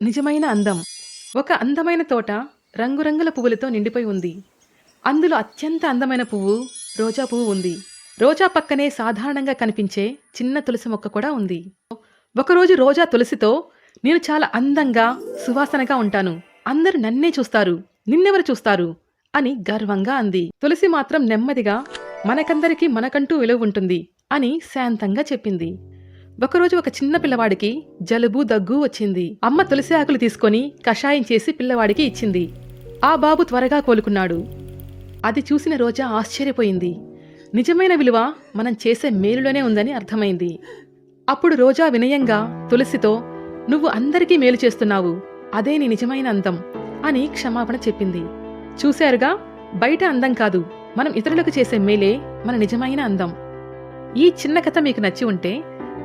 నిజమైన అందం. ఒక అందమైన తోట రంగురంగుల పువ్వులతో నిండిపోయి ఉంది. అందులో అత్యంత అందమైన పువ్వు రోజా పువ్వు ఉంది. రోజా పక్కనే సాధారణంగా కనిపించే చిన్న తులసి మొక్క కూడా ఉంది. ఒకరోజు రోజా తులసితో నేను చాలా అందంగా సువాసనగా ఉంటాను. అందరూ నన్నే చూస్తారు నిన్నెవరు చూస్తారు అని గర్వంగా అంది. తులసి మాత్రం నెమ్మదిగా మనకందరికీ మనకంటూ విలువ ఉంటుంది అని శాంతంగా చెప్పింది. ఒకరోజు ఒక చిన్న పిల్లవాడికి జలుబు దగ్గు వచ్చింది. అమ్మ తులసి ఆకులు తీసుకొని కషాయం చేసి పిల్లవాడికి ఇచ్చింది. ఆ బాబు త్వరగా కోలుకున్నాడు. అది చూసిన రోజా ఆశ్చర్యపోయింది. నిజమైన విలువ మనం చేసే మేలులోనే ఉందని అర్థమైంది. అప్పుడు రోజా వినయంగా తులసితో నువ్వు అందరికీ మేలు చేస్తున్నావు. అదే నీ నిజమైన అందం అని క్షమాపణ చెప్పింది. చూశారుగా బయట అందం కాదు. మనం ఇతరులకు చేసే మేలే మన నిజమైన అందం. ఈ చిన్న కథ మీకు నచ్చి ఉంటే